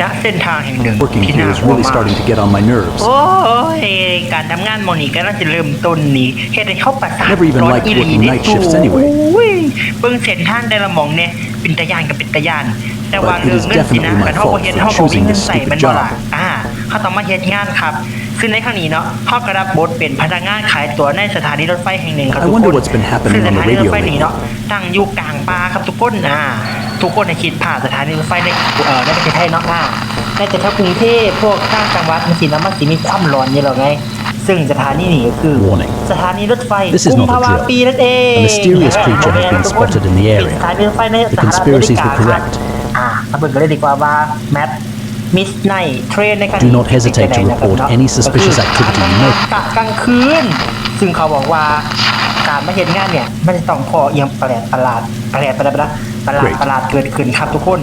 ณเส้นทางแห่งหนึ่ง Working ที่ here น่า is กลัว really มาก starting to get on my nerves. โอ้ยการทำงานโมอนี่ก็น่าจะเริ่มต้นนี้เฮ็ดให้เขาประสาท Never even ร้อน liked อีหลี working เด้ night shifts anyway โอ้ยเบิ่งเส้นทางแต่ละหมองเนี่ยเป็นตะยานกับเป็นตะยาน แต่ว่า But it เรื่อง is เงินสินะ definitely my กันเฮาบ่ fault เฮ็ด for เฮาบ่มี choosing เงิน this ใส่ stupid แมันบ่ล่ะ job อ่าเขาต้องมาเฮ็ดงานครับซึ่งในครั้งนี้เนาะเฮาก็รับบทเป็นพนักงานขายตั๋วในสถานีรถไฟแห่งหนึ่งครับ I ทุก wonder คน what's been happening ซึ่งส on the ถานีรถ radio ไฟนี้ lately. เนาะตั้งอยู่กลางป่าครับทุกคนอ่า ทุกคนในคิดผ่านสถานีรถไฟในเอ่อในประเทศไทยเนาะอ่าในแต่ถ้ากรุงเทพพวกต่างจังหวัดมันสินะมันสิมีความร้อนอยู่แล้วไง ซึ่งสถานีนี้ก็คือ Warning. สถานีรถไฟ This is กุม not a ภาวะ drill. ปีนั่นเอง A mysterious creature has been ทุกคน spotted in the area. เป็นสถานีรถไฟใน The สหรัฐอเม conspiracies ริกา were ครับ correct. อ่ามาเบิ่งกันเลยดีกว่าว่าแมปมิสไนเทรนในครั้ง Do นี้ not hesitate to report any suspicious activity you know. กะกลางคืน ซึ่งเขาบอกว่าการมาเห็นงานเนี่ย มันจะต้องพอเอียงแปลกประหลาดแปลกประหลาด ประหลาดประหลาด Great. ประหลาดเกิดขึ้นครับทุกคน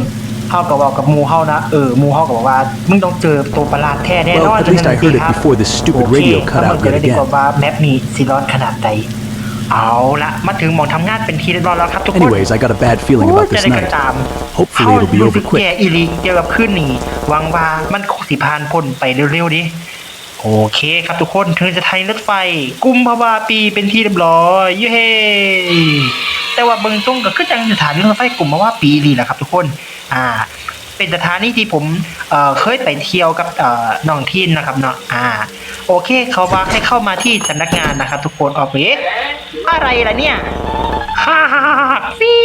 เฮาก็บอกกับหมูเฮานะเออหมูเฮาก็บอกว่ามึงต้องเจอตัวประหลาดแท้แน่นอน Well, at least I heard it before this stupid โอเค radio cut แล้ว out มันจะได้ yet ดีกว่า again. ว่าแมปนี้ซีรอนขนาดใดเอาละมาถึงหมองทำงานเป็นทีเรียบร้อยแล้วครับทุกคน Anyways, I got a bad feeling โอ้ย about จะ this ได้กระ night. ตาม Hopefully it'll be รู้ over สึก quick. แย่อีหลีเกี่ยวกับขึ้นนี่หวังว่ามันคงสิผ่านพ้นไปเร็วๆดิโอเคครับทุกคนถึงจะไทยรถไฟ กุมภาวาปีเป็นที่เรียบร้อย เย้ แต่ว่าเบิ่งตรงก็คือจังสถานีรถไฟกลุ่มภาว่าปีนี่แหละครับ ทุกคนอ่าเป็นสถานีที่ผมเอ่อเคยไปเที่ยวกับเอ่อน้องทีนนะครับเนาะอ่า โอเค เขาว่าให้เข้ามาที่สำนักงานนะครับ ทุกคนออกเอ๊ะอะไรล่ะเนี่ยฮ่าฟี่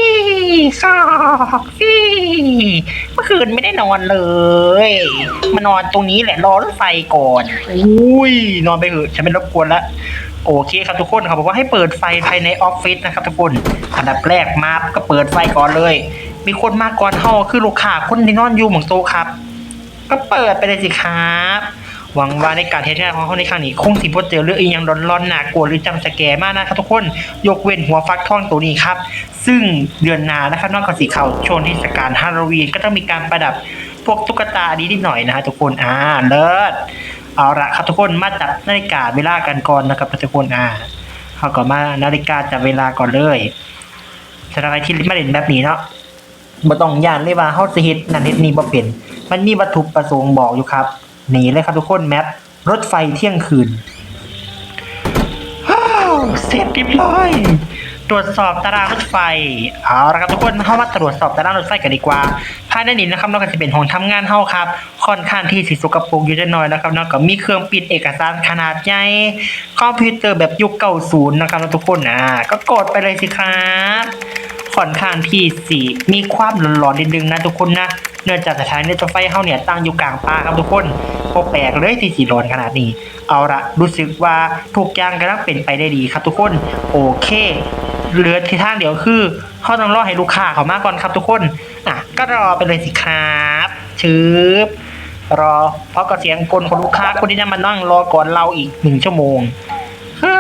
ฮ่าฟี่เมื่อคืนไม่ได้นอนเลย มานอนตรงนี้แหละรอรถไฟก่อน อุ้ย นอนไปเถอะฉันไม่รบกวนละ โอเคครับทุกคนเขาบอกว่าให้เปิดไฟภายในออฟฟิศนะครับทุกคนอันดับแรกมาก็เปิดไฟก่อนเลย มีคนมาก่อนเฮาคือลูกค้าคนที่นอนอยู่หมองโตครับ ก็เปิดไปเลยสิครับ หวังว่าในการเทสงานของเขาในครั้งนี้คงสิบ่เจอเรื่องอีหยังร้อนๆหนากกลัวหรือจำสแกมากนะครับทุกคนยกเว้นหัวฟักทองตัวนี้ครับ ซึ่งเดือนหนานะครับนอกจากสีเขาโชว์เทศกาลฮาโลวีนก็ต้องมีการประดับพวกตุ๊กตาอันนี้นิดหน่อยนะฮะทุกคนอ่าเลิศ เอาละครับทุกคนมาจับนาฬิกาเวลากันก่อนนะครับทุกคนอ่าเขาก็มานาฬิกาจับเวลาก่อนเลยสำหรับใครที่ไม่เล่นแบบนี้เนาะบ่ต้องย่านเลยว่าเฮาสิเฮ็ดนั่นเฮ็ดนี่บ่เป็นมันมีวัตถุประสงค์บอกอยู่ครับนี่เลยครับทุกคนแมปรถไฟเที่ยงคืนเสร็จเรียบร้อย ตรวจสอบตารางรถไฟเอาละครับทุกคนเข้ามาตรวจสอบตารางรถไฟกันดีกว่าภายในนี้นะครับนอกจากจะเป็นห้องทำงานเฮาครับ ค่อนข้างที่สิสกปรกอยู่จะหน่อยนะครับนอกจากมีเครื่องปิดเอกสารขนาดใหญ่คอมพิวเตอร์แบบยุคเก่าศูนะครับทุกคนอ่าก็กดไปเลยสิครับ ค่อนข้างที่สีมีความหลอนๆนิดนึงนะทุกคนนะเนื่องจากสถานีรถไฟเฮาเนี่ยตั้งอยู่กลางป่าครับทุกคนโอแปลกเลยที่สีร้อนขนาดนี้ เอาละรู้สึกว่าทุกอย่างกำลังเป็นไปได้ดีครับทุกคนโอเคเหลือที่ทางเดียวคือเขาต้องรอให้ลูกค้าเขามาก่อนครับทุกคนอะก็รอไปเลยสิครับชืบรอเพราะก็เสียงกลของลูกค้าคนที่นั่นมานั่งรอก่อนเราอีกหนึ่งชั่วโมง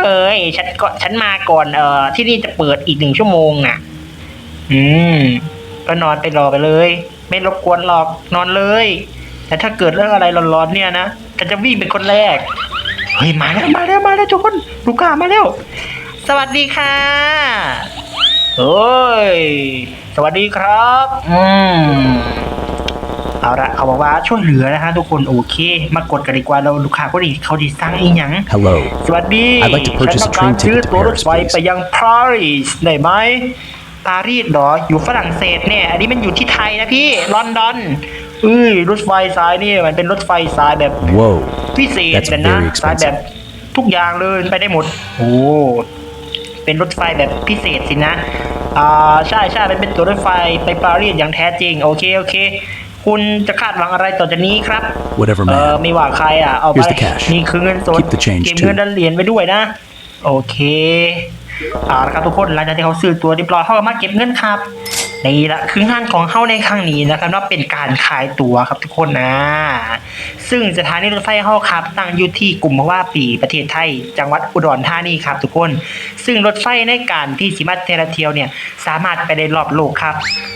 เฮ้ยฉันก็ฉันมาก่อนเอ่อที่นี่จะเปิดอีกหนึ่งชั่วโมงอะ อืม ก็นอนไปรอไปเลย ไม่รบกวนหรอกนอนเลย แต่ถ้าเกิดเรื่องอะไรร้อนๆเนี่ยนะฉันจะวิ่งเป็นคนแรก เฮ้ยมาแล้วมาแล้วมาแล้วทุกคนลูกค้ามาแล้ว สวัสดีค่ะเฮ้ยสวัสดีครับ อืมเอาละเขาบอกว่าช่วยเหลือนะฮะทุกคนโอเค มากดกันดีกว่าเราลูกค้าก็ดีเขาดีสร้างอีหยัง Hello. สวัสดี I'd like to purchase ฉัน a ต้องการ train ซื้อ ticket to ตั๋วรถ Paris, ไฟ please. ไปยังปารีสได้ไหม ปารีสเหรอ อยู่ฝรั่งเศสเนี่ย อันนี้มันอยู่ที่ไทยนะพี่ ลอนดอนเอ้ยรถไฟสายนี่มันเป็นรถไฟสายแบบ wow, พิเศษ That's แต่นะสายแบบทุกอย่างเลยไปได้หมด โอ้ เป็นรถไฟแบบพิเศษสินะ อ่า ใช่ใช่เป็นเป็นตัวรถไฟไปปารีสอย่างแท้จริง โอเค โอเค คุณจะคาดหวังอะไรต่อจากนี้ครับ Whatever, เออไม่ว่าใครอะ เอาไป นี่คือเงินสด เก็บเงินดันเหรียญไว้ด้วยนะ โอเค เอาละครับทุกคนหลังจากที่เขาซื้อตัวเรียบร้อยเขาก็มาเก็บเงินครับนี่ละคืองานของเขาในครั้งนี้นะครับว่าเป็นการขายตั๋วครับทุกคนนะ ซึ่งสถานีรถไฟเขาครับตั้งอยู่ที่กลุ่มว่าปีประเทศไทย จังหวัดอุดรธานีครับทุกคน ซึ่งรถไฟในการที่สิมาเทราเทียวเนี่ยสามารถไปได้รอบโลกครับ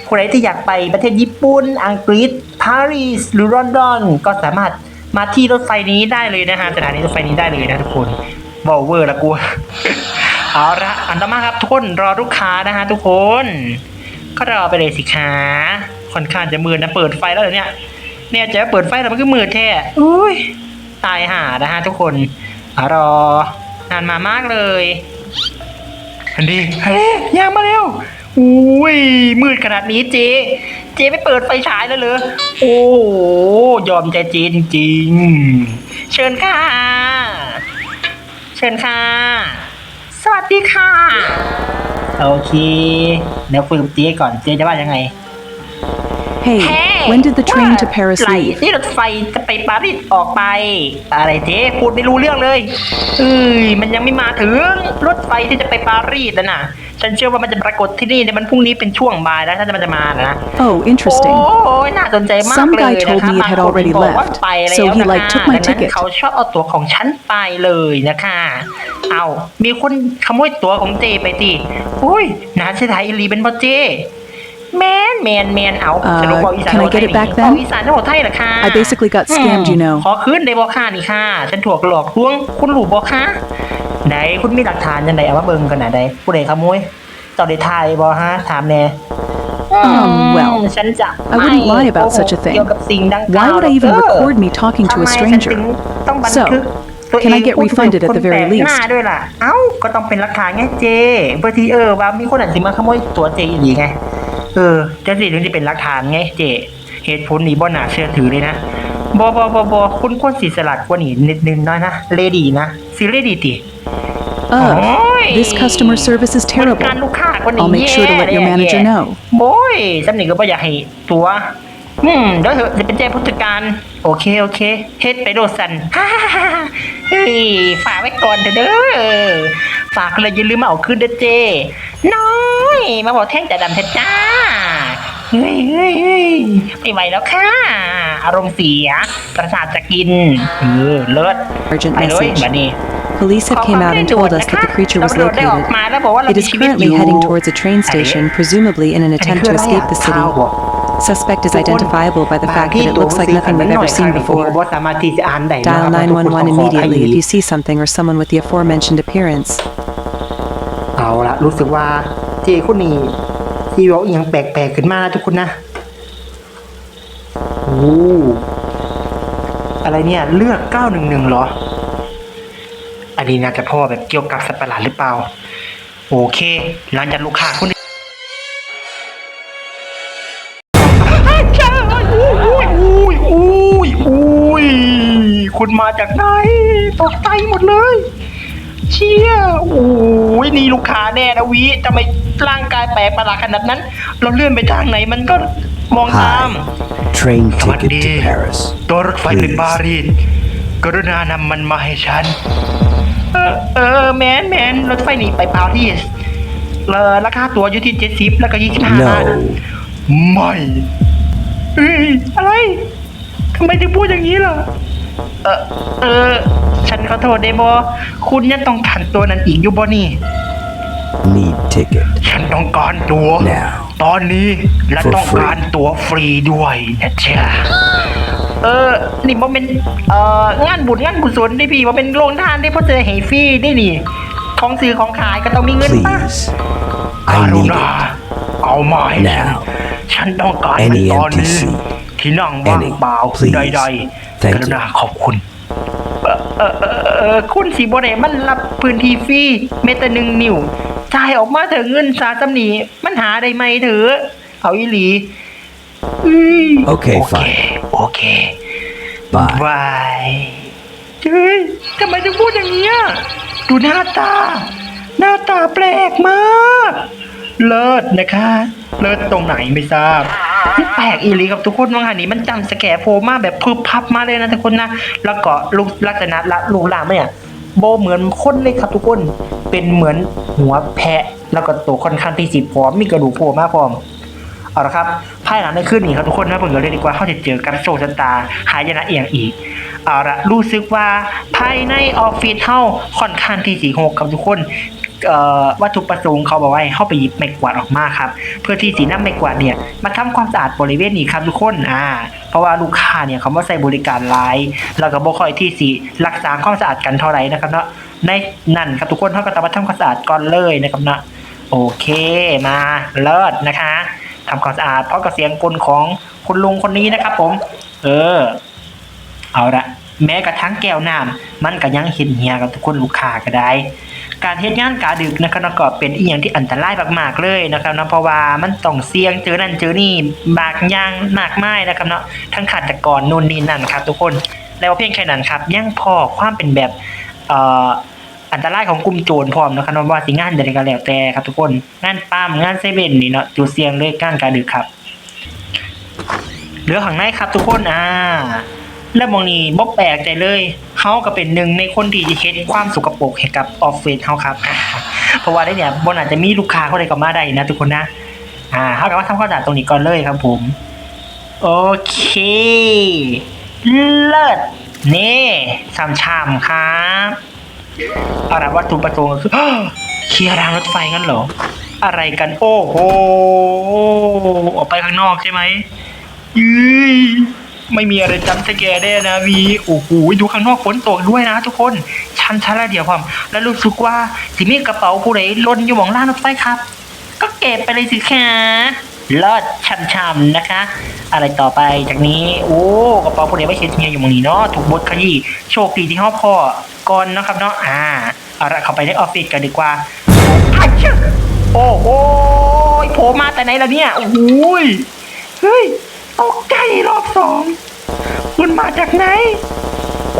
คนไหนที่อยากไปประเทศญี่ปุ่น อังกฤษปารีสหรือลอนดอน ก็สามารถมาที่รถไฟนี้ได้เลยนะฮะสถานีรถไฟนี้ได้เลยนะทุกคนบอเวอร์ละกู เอาละอันต่อมาครับทุกคนรอลูกค้านะฮะทุกคน ก็รอไปเลยสิคะค่อนข้างจะมืดนะเปิดไฟแล้วเหรอเนี่ยเนี่ยจะเปิดไฟแล้วมันก็มืดแท้อุ้ยตายห่านะฮะทุกคนอารอนานมามากเลยอันดีเฮ้ยย่างมาเร็วอุ้ยมืดขนาดนี้เจเจไม่เปิดไฟฉายแล้วเหรอโอ้โหยอมใจเจจริงๆเชิญค่ะ เชิญค่ะสวัส ดีค่ะ โอเค เดี๋ยวคุยกับเจ๊ก่อน เจ๊จะว่ายังไง Hey, when did the train to Paris ไหล leave? ที่รถไฟจะไปปารีสออกไป อะไรเจ๊พูดไม่รู้เรื่องเลย เอ้ย มันยังไม่มาถึง รถไฟที่จะไปปารีสนะน่ะ ฉันเชื่อว่ามันจะปรากฏที่นี่ในวันพรุ่งนี้เป็นช่วงบ่ายแล้วถ้ามันจะมานะ Oh, interesting. โอ้ยน่าสนใจมาก Some เลย guy นะ told คะ me it บาง had คน already บอกว่า left, ไปแล้ว so he นะ like คะ took my ดังนั้น ticket. เขาชอบเอาตั๋วของฉันไปเลยนะคะ เอามีคนขโมยตั๋วของเจไปตีอุ้ยน่าเสียดายอีหลีเป็นบอเจ แมนแมนแมนเอา Uh, สรุปว่าอีสาน can I โหดไท get ย it back นี่เอา then? อีสานโหดไทยเหรอคะ I basically got scammed, you know. ขอคืนได้บอค่านี่ค่ะ ฉันถูกหลอกลวงคุณหลูบอค่า ไหนคุณมีหลักฐานยังไงเอามาเบิ่งกันนะใดผู้ใดขโมยเจ้าได้ทายบอฮะถามแน่ Um, well, ฉันจะ I wouldn't ไม่ lie about โกหก such a thing. เกี่ยวกับสิ่งดังกล่าว Why would I even หรอกเด้อ record me talking to ทำ a ไมฉัน stranger? ถึงต้องบัน So, ทึกตัวเอง can I get พูดถึง refunded at คน the very แปลก least? หน้าด้วยล่ะ เอ้า ก็ต้องเป็นหลักฐานไงเจเพื่อที่เออว่ามีคนอันสิมาขโมยตัวเจอีกไง เออจะสิถึงจะเป็นหลักฐานไงเจ เหตุผลนี้บ่น่าเชื่อถือเลยนะ บอบอบอบอคุณควรสีสลัดกว่านี้นิดนึงน้อยนะเลดี้นะสิเลดี้ติ Ugh, Oi. this customer service is บริการ terrible. ลูกค้ากว่านี้ I'll make sure to let your แย่ manager แย่ know. โอ้ยสำนึกก็บ่อยากให้ตัวอืมเดี๋ยวเถอะจะเป็นแจ้งผู้จัดการ โอเค โอเค เฮ็ดไปโดดสันฮ่าฮ่าฮ่าเฮ้ย ฝากไว้ก่อนเถอะเด้อ ฝากเลยอย่าลืมมาเอาคืนเด้อเจ น้อย มาบอกแท่งแต่ดำเถอะจ้า เฮ้ยเฮ้ยเฮ้ยไม่ไหวแล้วค่ะ อารมณ์เสีย ประสาทจะกิน เออ เลิศ Urgent ไปเลย message. บัดนี้ Police have came out and told us that the creature was located. It is currently heading towards a train station, presumably in an attempt to escape the city. Suspect is identifiable by the fact that it looks like nothing we've ever seen before. Dial 911 immediately if you see something or someone with the aforementioned appearance. เอาละรู้สึกว่าเจคนนี้ ที่เราอหย่างแปลกๆขึ้นมานะทุกคนนะโอ้อะไรเนี่ยเลือก911เหรอ อันนี้น่าจะพ่อแบบเกี่ยวกับสัตว์ประหลาดหรือเปล่า โอเคหลังจากลูกค้าคนนี้ใช่อุ้ยอุ้ยอุ้ยอุ้ยคุณมาจากไหนตกใจหมดเลย เชี่ยโอ้ยนี่ลูกค้าแน่นะวิทำไมร่างกายแปลกประหลาดขนาดนั้น เราเลื่อนไปทางไหนมันก็มองตาม Train What ticket to the- Paris. ตัวรถไฟไป Please. ปารีสกรุณานำมันมาให้ฉัน เออเออแมนแมนรถไฟหนีไปปารีสเออราคาตั๋วอยู่ที่เจ็ดสิบแล้วก็ยี่สิบห้า No. ไม่เอ้ยอะไรทำไมถึงพูดอย่างนี้ล่ะ เออเออ ฉันขอโทษได้บอคุณยังต้องการตัวนั้นอีกอยู่บ่นี่ Need ticket. ฉันต้องการตัว Now. ตอนนี้และ For ต้องการ free. ตัวฟรีด้วยนะจ๊ะเออ นี่มันเป็นเอ่องานบุญงานบุญสนได้พี่ว่าเป็นโรงทานได้เพราะเจอให้ฟรีได้นี่ ของซื้อของขายก็ต้องมีเงินป่ะ Please. ก I รุ need ณา it. เอามาให้ฉัน Now. ฉันต้องการมัน Any ตอนนี้ empty seat. ที่นั่งว่าง Any. เปล่า Please. ใดๆ Thank กรุณาขอบคุณ เออเออเออเออคุณสีโบเดมันรับพื้นที่ฟรีเมตรหนึ่งนิ้วจ่ายออกมาเถอะเงินสาจำหนีมันหาได้ไหมเถอะเอาอีหลีอุ้ยโอเคโอเค fine โอเค Bye. บายเฮ้ยทำไมถึงพูดอย่างนี้ยดูหน้าตา หน้าตาแปลกมาก เลิศนะคะ เลิศตรงไหนไม่ทราบนี่แปลกอีหลีกับทุกคนว่างานนี้มันจำสแกร์โฟมาแบบพึบพับมาเลยนะทุกคนนะ แล้วก็ลูกลักษณะละลูกหลานเนี่ยโบเหมือนคนเลยครับทุกคน เป็นเหมือนหัวแพะ แล้วก็ตัวค่อนข้างที่สีพร้อม มีกระดูกโผล่มาพร้อม เอาละครับภายหลังในคืนนี้ครับทุกคนนะผมก็เลยดีกว่าเขาจะเจอกับโชคชะตา หายนะเอียงอีก เอาละรู้สึกว่าภายในออฟฟิศเฮาค่อนข้างที่สีหกครับทุกคน วัตถุประสงค์เขาบอกว่าให้เข้าไปหยิบไม้กวาดออกมาครับ เพื่อที่สีน้ำไม้กวาดเนี่ยมาทำความสะอาดบริเวณนี้ครับทุกคนอ่า เพราะว่าลูกค้าเนี่ยเขามาใส่บริการหลายแล้วก็บ่ค่อยที่สีรักษาความสะอาดกันเท่าไหร่นะครับเนาะในนั่นครับทุกคนเขาก็ต้องมาทำความสะอาดก่อนเลยนะครับเนาะโอเคมาเลิศนะคะทำความสะอาดเพราะกับเสียงกลของคุณลุงคนนี้นะครับ ผม เออ เอาละแม้กระทั่งแก้วน้ำมันก็ยังเห็นเหียกับทุกคนลูกค้าก็ได้ การเฮ็ดงานกาดึกนะครับแล้วก็เป็นอีหยังที่อันตรายมากๆเลยนะครับเนาะเพราะว่ามันต้องเสี่ยงเจอนั่นเจอนี่บากย่างมากมายนะครับเนาะทั้งขัดตะกรนู่นนี่นั่นครับ ทุกคนแล้วเพียงแค่นั้นครับยังพอความเป็นแบบเอ่ออันตรายของกลุ่มโจรพร้อมนะครับว่าสิงานใดก็แล้วแต่ครับทุกคนงานปั๊มงานเซเว่นนี่เนาะจุดเสี่ยงเลยก้างกาดึกครับเหลือข้างในครับทุกคนอ่า แล้วมองนี้บ่แปลกใจเลยเขาก็เป็นหนึ่งในคนที่จะเฮ็ดความสกปรกให้กับออฟฟิศเขาครับ เพราะว่าได้เนี่ยบนอาจจะมีลูกค้าเขาได้กลับมาได้นะทุกคนนะ อ่าเขากับว่าทำความสะอาดตรงนี้ก่อนเลยครับผม โอเคเลิศนี่สามชามครับเอาละวัตถุประสงค์ก็คือเคลียร์รางรถไฟงั้นเหรอ อะไรกันโอ้โหออกไปข้างนอกใช่ไหมยืย ไม่มีอะไรจำสแกร์ได้นะวีโอ้โหดูข้างนอกฝนตกด้วยนะทุกคนชันชันละเดียวความ แล้วรู้สึกว่าสิมีกระเป๋าผู้ใดล่นอยู่หมองล่างรถไฟครับ ก็เก็บไปเลยสิคะลิศช่ำๆนะคะ อะไรต่อไปจากนี้ โอ้กระเป๋าผู้ใดไม่เช็ดเงียอยู่หมองนี้เนาะถูกบดขยี้โชคดีที่ห้อพ่อก่อนนะครับเนาะอ่าเอาละเข้าไปในออฟฟิศกันดีกว่าอาชโอ้โหโผล่มาแต่ไหนล่ะเนี่ยโอ้ยเฮ้ย ตกใจรอบสอง คุณมาจากไหน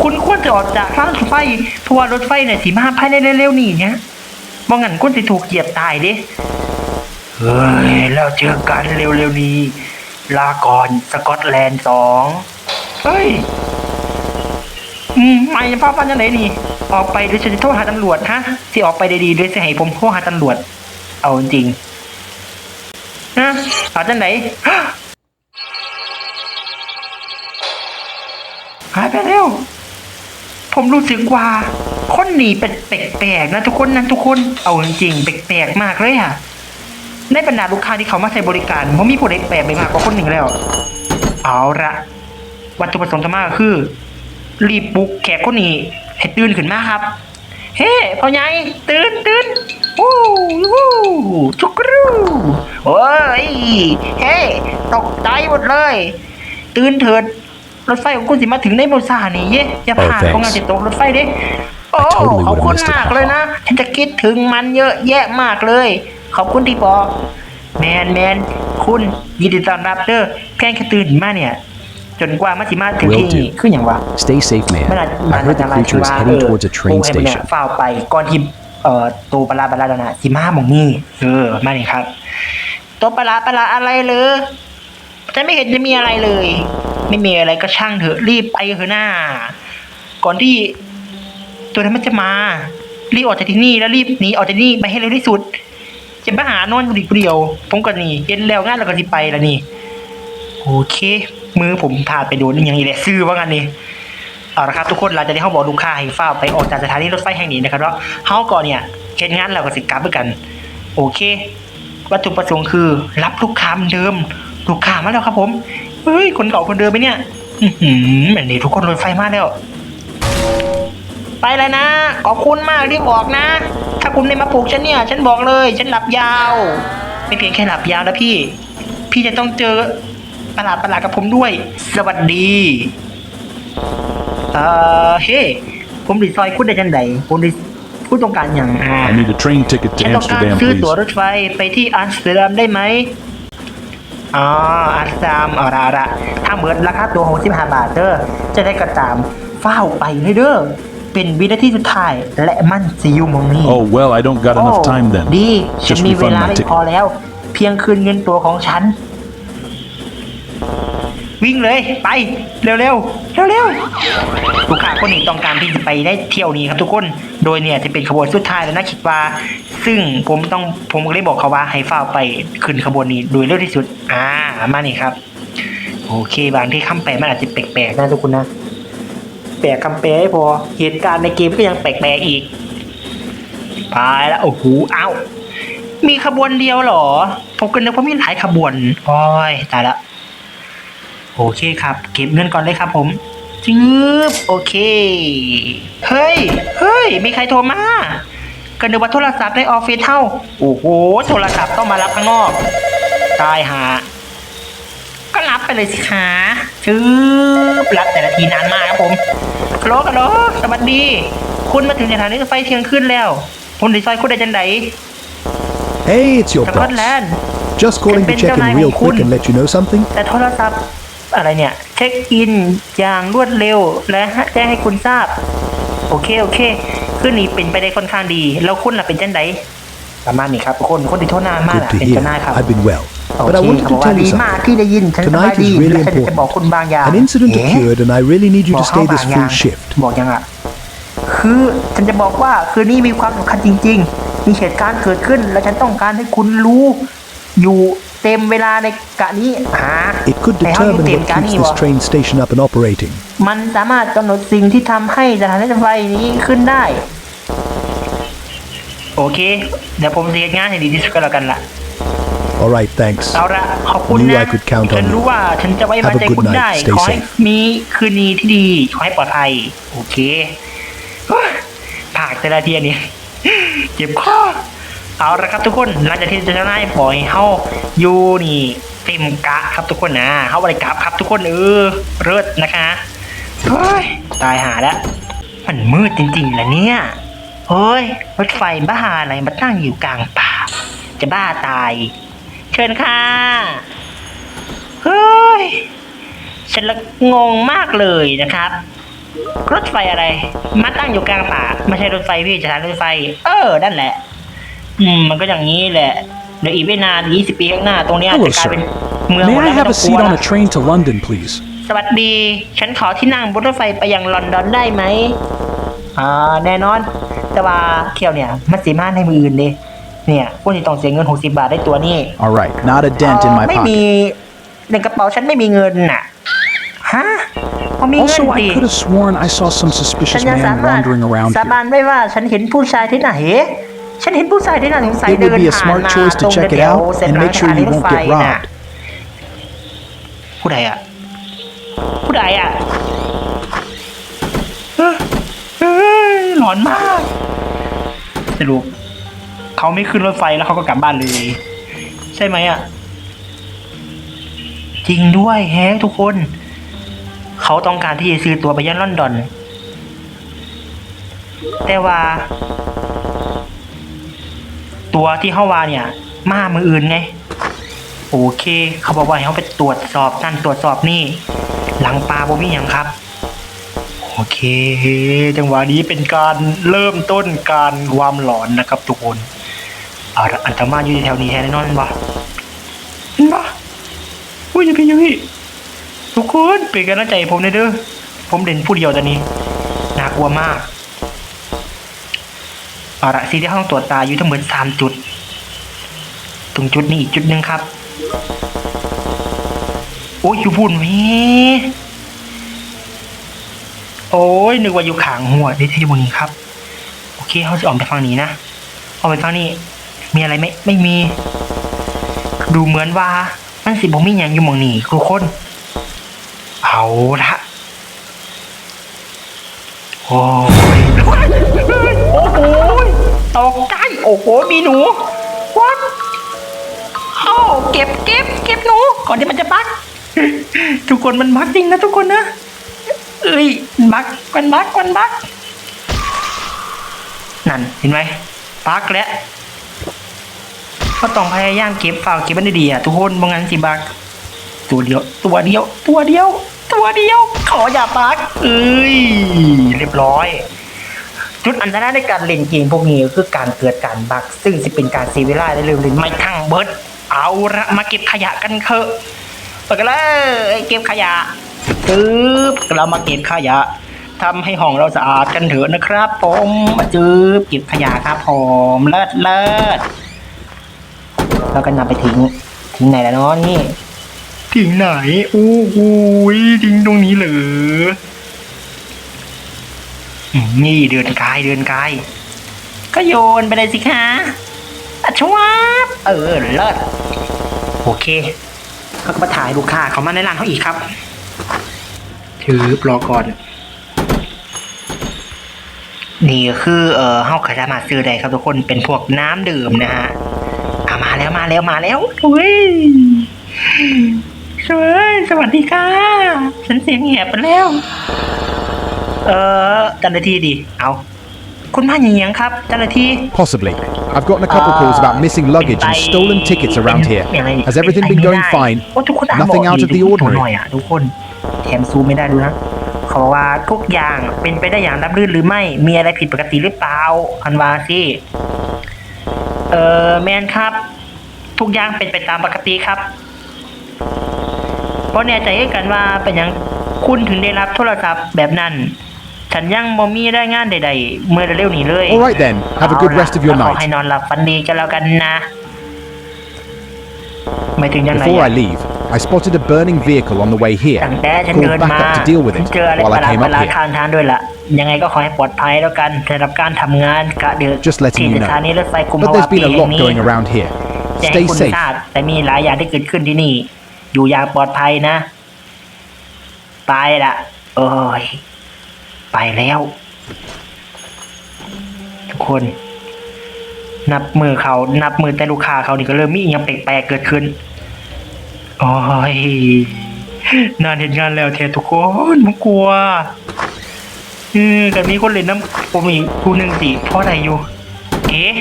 คุณควรจะออกจากรางรถไฟเพราะว่ารถไฟเนี่ยสีมาภายในเร็วๆนี่เนี่ยบ่งั้นคุณจะถูกเหยียบตายเด้เฮ้ยแล้วเจอกันเร็วๆนี้ ลาก่อนสกอตแลนด์สองเฮ้ย อืมไม่พ่อฟันยังไงนี่ ออกไปหรือฉันจะโทรหาตำรวจฮะที่ออกไปไดีๆหรือจะให้ผมโทรหาตำรวจ เอาจริงนะเอาจังไหนายไปแล้ว ผมรู้สึกว่า คนหนีเป็นแปลกๆนะทุกคนนะทุกคน เอาจริงๆแปลกๆมากเลยอะในบรรดาลูกค้าที่เขามาใช้บริการผมมีผู้ใดแปลกไปมากกว่าคนหนึ่งแล้ว เอาละวัตถุประสงค์ธรรมะก็คือ รีบปลุกแขกคนนี้ให้ตื่นขึ้นมาครับ เฮ้พ่อใหญ่ตื่นตื่นวู้วู้จุกรูโอ้ยเฮ้ตกใจหมดเลย ตื่นเถิด รถไฟของคุณสิมาถึงในโมซานี่เย่อย่าผ่าน Oh, thanks. ของงานจะตกรถไฟเด้โอ้ totally ขอบ would've คุณ missed it. มากเลยนะ ฉันจะคิดถึงมันเยอะแยะมากเลย ขอบคุณที่บอกแมนแมนคุณยินดีต้อนรับเด้อแค่แค่ตื่นมาเนี่ย จนกว่ามาสิมาถึง Will ที่นี่ do. คืออย่างว่า Stay safe, มัน man. อาจ I heard the creature is heading towards a train โอ้ให้มันเนี่ย station. ฝ้าวไปก่อนที่เอ่อตัวปลาปลาดานะสิมาหมองนี่เออมานี่ครับ ตัวปลาปลาอะไรเลย ฉันไม่เห็นจะมีอะไรเลย ไม่มีอะไรก็ช่างเถอะ รีบไปเถอะหน้า ก่อนที่ตัวนั้นมันจะมา รีบออกจากที่นี่แล้วรีบหนีออกจากที่นี่ไปให้เร็วที่สุด จะมาหานอนอยู่ดีคนเดียวผมก็หนี่เย็นแล้วงานแล้วก็สิไปแล้วนี่ โอเค มือผมพาดไปโดนอย่างนี้แหละซื้อว่างั้นนี่เอาละครับทุกคนหลังจากที่เขาบอกลูกค้าให้ฝ้าไปออกจากสถานีรถไฟแห่งนี้นะครับแล้วเขาก่อนเนี่ยเฮ็ดงานแล้วก็สิกลับด้วยกัน โอเค วัตถุประสงค์คือ รับลูกค้าเหมือนเดิม ลูกค้ามาแล้วครับผมเฮ้ยคนเก่าคนเดิมไหมเนี่ยอือหือแบบนี้ทุกคนรถไฟมาแล้ว ไปเลยนะ ขอบคุณมากที่บอกนะ ถ้าคุณไม่มาปลุกฉันเนี่ย ฉันบอกเลย ฉันหลับยาว ไม่เพียงแค่หลับยาวนะพี่ พี่จะต้องเจอประหลาดประหลาดๆกับผมด้วย สวัสดีเอ่อเฮ้ผมดิซอยคุณได้จังใดผมดิคุณต้องการอย่างอ่า I need a train ticket to ฉันต้องการ Amsterdam, ซื้อ please. ตั๋วรถไฟไปที่อัมสเตอร์ดัมได้ไหม อ๋ออัมสเตอร์ดัมเอาละเอาละถ้าเหมือนราคาตั๋วของสิบห้าบาทเด้อจะได้กระตามเฝ้าวไปเลยเด้อเป็นวินาทีสุดท้ายและมันสิอยู่หมองนี้ Oh, well, I don't got enough โอ้ time then. ดี ฉัน Just มีเว refund ลา my ไม่ ticket. พอแล้ว เพียงคืนเงินตัวของฉัน วิ่งเลยไป เร็วเร็วเร็วเร็วๆ ลูกค้าคนนี้ต้องการที่จะไปได้เที่ยวนี้ครับทุกคน โดยเนี่ยจะเป็นขบวนสุดท้ายแล้วนะคิดว่า ซึ่งผมต้องผมก็เลยบอกเขาว่าให้ฝ้าไปขึ้นขบวนนี้โดยเร็วที่สุด อ่า มานี่ครับ โอเค บางที่คำแปลมันอาจจะแปลกๆนะทุกคนนะ แปลกคำแปลให้พอ เหตุการณ์ในเกมก็ยังแปลกๆอีกไปแล้วโอ้โหอ้าวมีขบวนเดียวหรอ ผมก็นึกว่ามีหลายขบวน โอ้ย ตายละ โอเคครับ เก็บเงินก่อนเลยครับผมจืบโอเค เฮ้ย เฮ้ย มีใครโทรมา ก็นึกว่าโทรศัพท์ในออฟฟิศเท่า โอ้โห โทรศัพท์ต้องมารับข้างนอก ตายหา ก็รับไปเลยสิคะใจจืบรับแต่ละทีนานมากครับผมฮัลโหลฮัลโหลสวัสดี คุณมาถึงสถานีรถไฟเที่ยงคืนแล้วผมดีซอยคุณได้จังได Hey, it's your สกอตแล boss. นด์ Just calling to check in real quick and let you know something. แต่โทรศัพท์อะไรเนี่ย เช็คอินอย่างรวดเร็วและแจ้งให้คุณทราบ โอเค โอเค คืนนี้เป็นไปได้ค่อนข้างดี แล้วคุณล่ะเป็นจังไดประมาณนี้ครับทุกคนคนที่โทษหน้ามาก Good อะ to เป็น hear. เจ้านายครับ I've been well. โอ But I เค wanted เขาบ to อกว่า tell ดี you มาก something. ที่ได้ยินฉันสบาย Tonight ดี is really และฉันจะบอกคุณ important. บางอย่าง An incident เอ๊ะ occurred and I really need you บอ to กเขา stay บา this งอย่า full ง shift. บอกยังอะ คือฉันจะบอกว่าคืนนี้มีความสำคัญจริง ๆ มีเหตุการณ์เกิดขึ้น และฉันต้องการให้คุณรู้อยู่ เต็มเวลาในกะนี้หา It could ในห้อง determine เต็ม what กะ keeps นี้ this วะ train station up and operating. มันสามารถกำหนดสิ่งที่ทำให้สถานีรถไฟนี้ขึ้นได้ โอเค เดี๋ยวผมจะเฮ็ดงานให้ดีที่สุดก็แล้วกันล่ะ All right, thanks. เอาละขอบคุณ I knew นะ I could count on ฉัน you. รู้ว่าฉันจะไว้วาง Have a ใจ good คุณ night. ได้ Stay ขอให้ safe. มีคืนนี้ที่ดี ขอให้ปลอดภัย โอเคเฮ้ยผากแต่ละทีอันนี้เจ็บคอ เอาละครับทุกคนหลังจากที่จะได้ปล่อยเฮาอยู่นี่เต็มกะครับทุกคนนะเฮาบริกราฟครับทุกคนเออเลิศนะคะเฮ้ยตายหาแล้วมันมืดจริงๆแหละเนี่ยเฮ้ยรถไฟบ้าอะไรมาตั้งอยู่กลางป่า จะบ้าตาย เชิญค่ะเฮ้ยฉันละงงมากเลยนะครับ รถไฟอะไร มาตั้งอยู่กลางป่า ไม่ใช่รถไฟพี่จะทางรถไฟ เออนั่นแหละ อืมมันก็อย่างนี้แหละเดี๋ยวอีกไม่นานยี่สิบปีข้างหน้าตรงเนี้ย Hello, จะกลายเป็น sir. เมืองหม May ด I แล้วไม่ have ต้ a องกลั seat ว on ละ a train to London, please? สวัสดี ฉันขอที่นั่งบนรถไฟไปยังลอนดอนได้ไหม อ่า แน่นอน แต่ว่าเคียวเนี่ยมันสีมาในมืออื่นเลยเนี่ยพวกที่ต้องเสียเงินหกสิบาทได้ตัวนี้ All right, not a dent in my ไม่มี pocket. ในกระเป๋าฉันไม่มีเงินน่ะ ฮะพอมีเงิน Also, ดิ I could have sworn I saw some ฉัน suspicious ยังสา man มารถ wandering around สาบาน here. ได้ว่าฉันเห็นผู้ชายที่ไหน ฉันเห็นผู้ชายที่น่าสงสัย It เดิ would น be a ผ่าน smart มา choice ตร to ง check it แถว out เส้น and ทาง make ส sure ถานี you รถ won't ไฟ get น่ะ robbed. ผู้ใดอะ ผู้ใดอะเฮ้ยเฮ้ยหลอนมากสรุปเขาไม่ขึ้นรถไฟแล้วเขาก็กลับบ้านเลย ใช่ไหมอะ จริงด้วยแฮะทุกคน เขาต้องการที่จะซื้อตัวไปยังลอนดอน แต่ว่า ตัวที่เข้ามาเนี่ย มามืออื่นไง โอเค เขาบอกว่าให้เขาไปตรวจสอบนั่นตรวจสอบนี่ หลังปลาบ่มีอย่างครับ โอเค จังหวะนี้เป็นการเริ่มต้นการความหลอนนะครับ ทุกคนอาอันตรมาอยู่ในแถวนี้แน่นอนวะเห็นปะอุ้ยอย่าพี่อย่าพี่ทุกคนเป็นกำลังใจผมหน่อยเด้อผมเด่นผู้เดียวตอนนี้น่ากลัวมาก เอาละสิ่งที่เขาต้องตรวจตาอยู่ทั้งหมดสามจุด ตรงจุดนี้อีกจุดหนึ่งครับ โอ้ยอยู่พุ่นแมีโอ้ยนึกว่าอยู่ขางหัวได้ที่บนนี้ครับ โอเคเขาจะออกไปฟังนี้นะออกไปฟังนี้มีอะไรไหมไม่มี ดูเหมือนว่ามันสิบ่มีอย่างอยู่มองนี้ทุกคน เอาละโอ้ย ตกใจโอ้โห มีหนูวัดเข้าเก็บเก็บเก็บหนู ก่อนที่มันจะบัก ทุกคนมันบักจริงนะทุกคนนะ เอ้ยบักกันบักกันบัก นั่นเห็นไหมบักแล้วก็ต้องพยายามเก็บฝากเก็บมันดีๆอะทุกคนบางงั้นสิบัก ตัวเดียว ตัวเดียว ตัวเดียว ตัวเดียว ขออย่าบักเอ้ยเรียบร้อย จุดอันตรายในการเล่นเกมพวกนี้ก็คือการเกิดการบักซึ่งจะเป็นการเสียเวลาได้เร็วเลยไม่ทั้งเบิร์ดเอาละมาเก็บขยะกันเถอะไปกันเลยเก็บขยะปึ๊บเรามาเก็บขยะทำให้ห้องเราสะอาดกันเถอะนะครับผมมาจืบเก็บขยะครับผมเลิศเลิศแล้วก็นำไปทิ้งทิ้งไหนแล้วเนาะนี่ทิ้งไหนโอ้โหทิ้งตรงนี้เหรอ นี่เดินกายเดินกาย ก็โยนไปเลยสิคะอัชวาบเออเลิศโอเคเขาก็มาถ่ายลูกค้าเขามาในร้านเขาอีกครับ ถือรอก่อน นี่คือเอ่อเฮาขายสามารถซื้อได้ครับทุกคนเป็นพวกน้ำดื่มนะฮะอะมาแล้วมาแล้วมาแล้วเฮ้ยสวยสวัสดีค่ะ ฉันเสียงแหบไปแล้ว เออเจ้าหน้าที่ดิเอาคุณมาอย่างยังครับ เจ้าหน้าที่ Possibly. I've gotten a couple calls about missing luggage and stolen tickets around here. Has everything been going fine? โอ้ทุกคนอ่าน Nothing บอก out ดี of the ทุกคนหน่ ordinary. อยอะทุกคนแถมซูมไม่ได้ดูนะเขาบอกว่าทุกอย่างเป็นไปได้อย่างรับรื่นหรือไม่ มีอะไรผิดปกติหรือเปล่าอันวาสิเออแมนครับ ทุกอย่างเป็นไปตามปกติครับเพราะแน่ใจกันว่าเป็นอย่างคุณถึงได้รับโทรศัพท์แบบนั้น ฉันยังบ่มีรายงานใดๆเมื่อเร็วๆนี้เลย All right then. Have a good เอาล่ะ rest of your ขอให้ night. นอนหลับฝันดีกันแล้วกันนะไม่ถึงยังไง Before อะ I leave, I spotted a burning vehicle on the way here. ตั้งแต่ฉัน Called เดิน back มา up to deal with ฉัน it เจออะไร while ประ I หลาด came ประห up ลาด here. ข้างทางด้วยล่ะ ยังไงก็ขอให้ปลอดภัยแล้วกันสำหรับการทำงานกะดึก Just letting ที่ you สถานีรถไฟกุมภา But วา there's ปี been a แห่ง lot นี้ going around here. จะให้ Stay คุณ safe. ทราบแต่มีหลายอย่างที่เกิดขึ้นที่นี่ อยู่อย่างปลอดภัยนะไปละ โอ้ย ไปแล้ว ทุกคน นับมือเขา นับมือแต่ลูกค้าเขานี่ก็เริ่มมีอหยังแปลกๆเกิดขึ้นโอ้ยนานเห็นงานแล้วเททุกคนผมกลัวเออกันมีคนเล่นน้ำผมอีกผู้หนึ่งสิเพราะอะไรอยู่ เอ๊ะ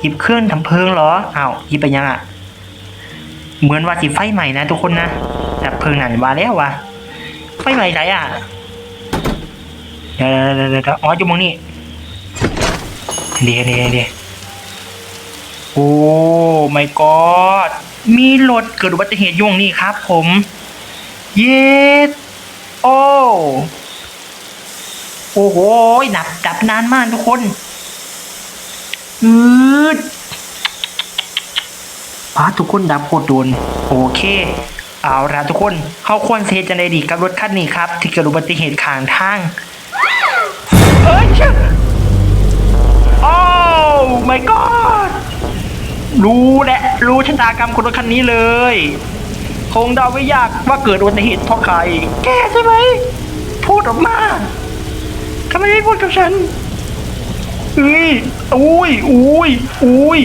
หยิบเครื่องทำเพลิงเหรออ้าวหยิบไปยังอะ เหมือนว่าสิไฟใหม่นะทุกคนนะแต่เพลิงนั่นว่าแล้ววะไฟใหม่ไหนอะ เดี๋ยวเดี๋ยวเดี๋ยวอ๋ออยู่มงนี่เดี๋ยวเดี๋ยวเดี๋ยวโอ้ไม่กอดมีรถเกิดอุบัติเหตุยุ่งนี่ครับ ผม เย็ดโอ้โอ้โหดับดับนานมากทุกคนอืดพาทุกคนดับโคตรโดนโอเค เอาละทุกคน เขาควรเซจะไดดีกับรถคันนี้ครับ ที่เกิดอุบัติเหตุข้างทาง เอ้ยเชี่ยโอ้ my god รู้แหละรู้ชะตากรรมคนรถคันนี้เลย คงเดาไม่ยากว่าเกิดอุบัติเหตุเพราะใคร แกใช่ไหม พูดออกมาทำไมไม่พูดกับฉันเอ้ยอุ้ยอุ้ยอุ้ย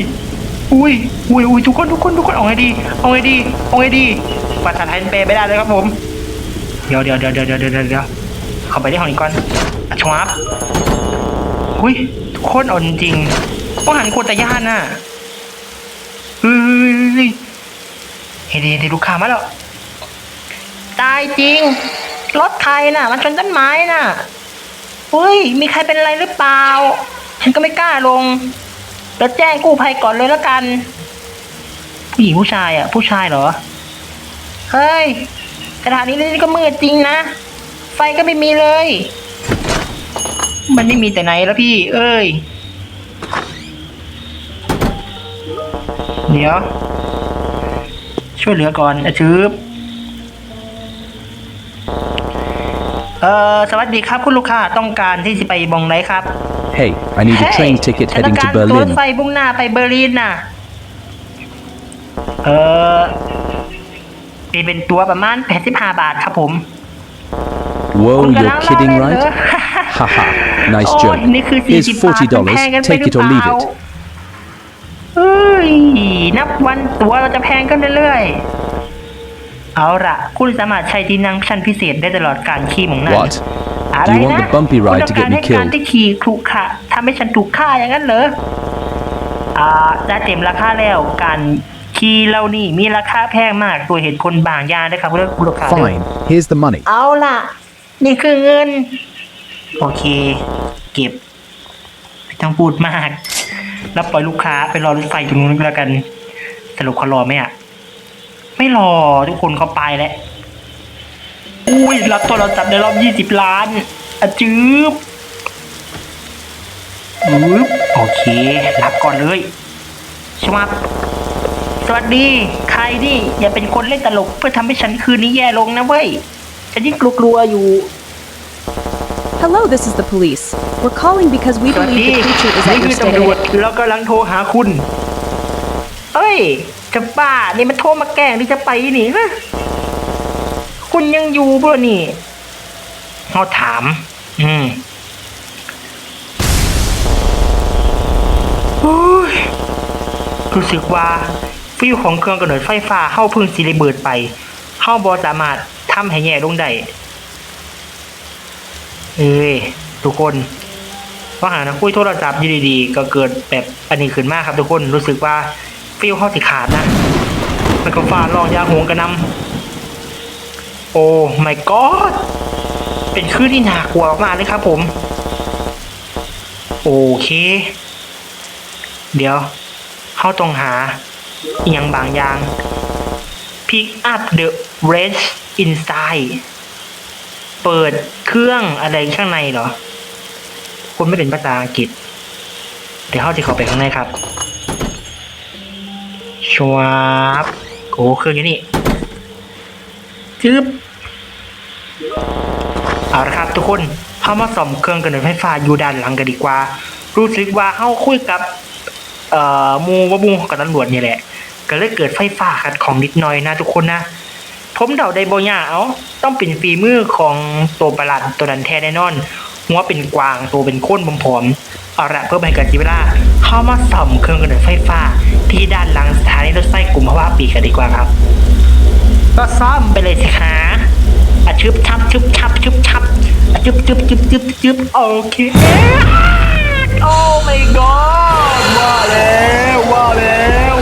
อุ้ยอุ้ยอุ้ยทุกคนทุกคนทุกคนเอาไงดีเอาไงดีเอาไงดีภาษาไทยมันแปลไม่ได้เลยครับผม เดี๋ยวเดี๋ยวเดี๋ยวเดี๋ยวเดี๋ยวเดี๋ยว เข้าไปที่ห้องนี้ก่อนชวับอุ้ยทุกคนอ่อนจริงต้องหันคนแต่ย่านน่ะเฮ้ยเฮ้ยเฮ้ยเฮ้ยลูกค้ามาแล้วตายจริง รถใครน่ะ มันชนต้นไม้น่ะเฮ้ย มีใครเป็นอะไรหรือเปล่า ฉันก็ไม่กล้าลงเดี๋ยวแจ้งกู้ภัยก่อนเลยแล้วกัน ผู้หญิงผู้ชายอะ ผู้ชายเหรอ เฮ้ยสถานีนี้ก็มืดจริงนะ ไฟก็ไม่มีเลย มันไม่มีแต่ไหนแล้วพี่ เอ้ย เดี๋ยว ช่วยเหลือก่อนอะชืบเอ่อสวัสดีครับคุณลูกค้าต้องการที่จะไปบองไหนครับ Hey, I need a train ticket ฉันต้อ heading ง to การตัวรถ Berlin. ไฟบุ่งหน้าไปเบอร์ลินน่ะ เออเป็นตัวประมาณ85บาทครับผม Whoa, คุณกำ you're ลังล้อ kidding, เล่นเหรอ right? Haha, nice โอ้ย joke. นี่คือ Here's 40บาทมันแพงกัน $40. ไป Take หรือ it or เป leave ล่า it. เอ้ยนับวันตัวเราจะแพงขึ้นเรื่อยๆ เอาละคุณสามารถใช้ที่นั่งชั้นพิเศษได้ตลอดการขี่หมองนั้น What? อะไร Do you want นะ the bumpy คุณ ride ต้อ to งการ get me ให้การ killed? ที่ขี่ครุขระทำให้ฉันถูกฆ่าอย่างนั้นเหรอ อ่าจะเต็มราคาแล้วการขี่เรานี่มีราคาแพงมากตัวเหตุคนบางอย่างนะครับคุณลูกค้าเด้อ Fine. Here's the money. เอาล่ะ นี่คือเงิน โอเค เก็บ ไม่ต้องพูดมาก แล้วปล่อยลูกค้าไปรอรถไฟตรงนู้นก็แล้วกัน สรุปเขารอไหมอะ ไม่รอทุกคนเขาไปแล้ว อุ้ย รับโทรศัพท์ในรอบยี่สิบล้านอะจืบอืบโอเค รับก่อนเลยชวับสวัสดี ใครนี่ อย่าเป็นคนเล่นตลกเพื่อทำให้ฉันคืนนี้แย่ลงนะเว้ย ฉันยิ่งกลัวๆอยู่ Hello, this is the police. We're calling because we สวัส believe ดี the creature is นี่ at คื your อตำรวจ stay. เรากำลังโทรหาคุณ เอ้ยจะบ้า นี่มันโทรมาแกล้งที่จะไปนี่ฮะคุณยังอยู่บ่นี่เขาถาม อืมโอ้ยรู้สึกว่าฟิวของเครื่องกำเนิดไฟฟ้าเข้าเพึ่งสีระเบิดไปเฮาบ่สามารถ ทำให้แย่ลงได้เอ้ยทุกคนว่าหานะคุยโทรศัพท์อยู่ดีๆก็เกิดแบบอันนี้ขึ้นมากครับทุกคนรู้สึกว่าฟิลเฮาสิขาดนะมันก็ฟ้าร้องยาหงกระนำโอ้ my god เป็นคลื่นที่น่ากลัวมากเลยครับผม โอเค เดี๋ยวเข้าตรงหาอย่างบางอย่าง pick up the r e s inside เปิดเครื่องอะไรข้างในเหรอ คุณไม่เป็นภาษาอังกฤษ เดี๋ยวเข้าที่เขาไปข้างในครับชวาบโอ้เครื่องอยู่นี่จึ๊บเอาละครับทุกคนเข้ามาส่อมเครื่องกระเนิดไฟฟ้าอยู่ด้านหลังกันดีกว่า รู้สึกว่าเข้าคุยกับเอ่อมูว่าหมูกับตำรวจนี่แหละ ก็เลยเกิดไฟฟ้าขัดของนิดหน่อยนะทุกคนนะ ผมเดาได้บ่ยากเอาต้องเป็นฝีมือของตัวประหลาดตัวนั้นแท้แน่นอน หัวเป็นกวางตัวเป็นโค้นผอมๆเอาละเพื่อไม่ให้เกิดเสียเวลาเข้ามาส่อมเครื่องกระเนิดไฟฟ้า ที่ด้านหลังสถานีรถไฟกลุ่มภาวะปีกกันดีกว่าครับ ก็ซ่อมไปเลยสิคะอะชึบชับชึบชับชึบชับอะชึบชึบชึบชึบชึบโอเคโอ้ my god ว่าแล้วว่าแล้ว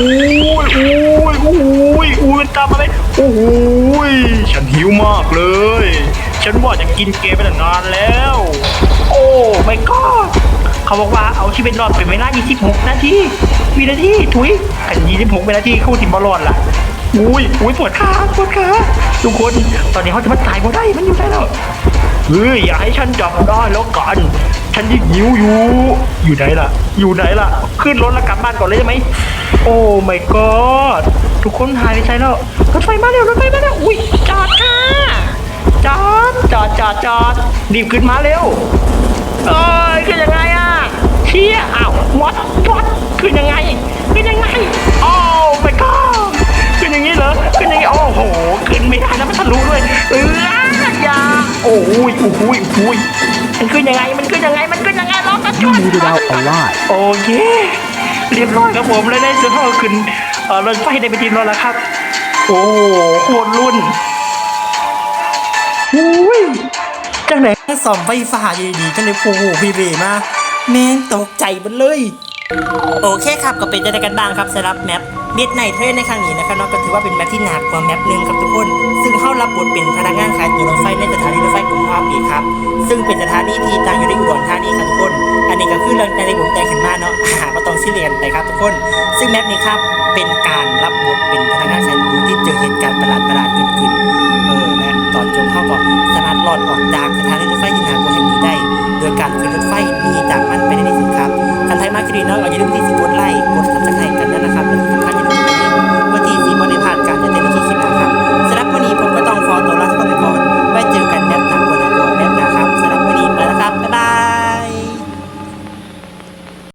อุ้ยอุ้ยอุ้ยอุ้ยตามมาเลยโอ้ยฉันหิวมากเลย ฉันว่าจะกินเกมไปตั้งนานแล้ว โอ้ my god เขาบอกว่าเอาชีวิตรอดเป็นเวลา26นาทีวินาทีถุยกัน26วินาทีเข้าทิมบอลรอดล่ะอุ้ยอุ้ยปวดขาปวดขาทุกคนตอนนี้เขาจะมาตายบ่ได้มันอยู่ได้แล้วเฮ้ยอย่าให้ฉันจับได้แล้วกัน ฉันยิ่งหิวอยู่ อยู่ไหนล่ะ อยู่ไหนล่ะ ขึ้นรถแล้วกลับบ้านก่อนเลยใช่ไหม โอ้ my god ทุกคนหายไปใช่แล้วรถไฟมาเร็วรถไฟมาเร็วอุ้ยจอดค่ะจอดจอดจอดจอดรีบขึ้นมาเร็วเอ้ยขึ้นยังไงอะเชี่ยอ้าววัดวัดขึ้นยังไงขึ้นยังไงโอ้ my god ขึ้นอย่างนี้เหรอขึ้นอย่างนี้โอ้โหขึ้นไม่ได้นะมันทะลุด้วยเออ โอ้ยโอ้โหโอ้ยมันขึ้นยังไง มันขึ้นยังไง มันขึ้นยังไงรอกัน You made it out alive. โอเคเรียบร้อยครับผมเลยได้จะเข้าขึ้นเอ่อรถไฟในไปทีมเราแล้วครับ โอ้โหโคตรรุ่นอุ้ยจังไหนสอมไฟฟ้าอยู่ดีๆก็เลยโผล่พี่เบมาแม่งตกใจมันเลย โอเคครับก็เป็นจะได้กันบ้างครับสำหรับแมป เบียดไนเทรนในครั้งนี้นะครับเนาะก็ถือว่าเป็นแมปที่หนักกว่าแมปหนึ่งครับทุกคน ซึ่งเข้ารับบทเป็นพนักงานขายตั๋วรถไฟในสถานีรถไฟกรุงเทพปีครับ ซึ่งเป็นสถานีที่ตั้งอยู่ในอุดรธานีครับทุกคน อันนี้ก็คือเรื่องในผมแต่งขึ้นมาเนาะอ่าก็ต้องซีเรียสไปครับทุกคน ซึ่งแมปนี้ครับเป็นการรับบทเป็นพนักงานขายตั๋วที่เจอเหตุการณ์ประหลาดประหลาดเกิดขึ้นเออและตอนจบเข้าก็สามารถหลอดออกจากสถานีรถไฟที่น่ากลัวแห่งนี้ได้ โดยการขึ้นรถไฟหนีจากมันไปในที่สุดครับคันไทยมาคิรีเนาะอย่าลืมที่จะกดไลค์กดซับสไคร Espírito Santo.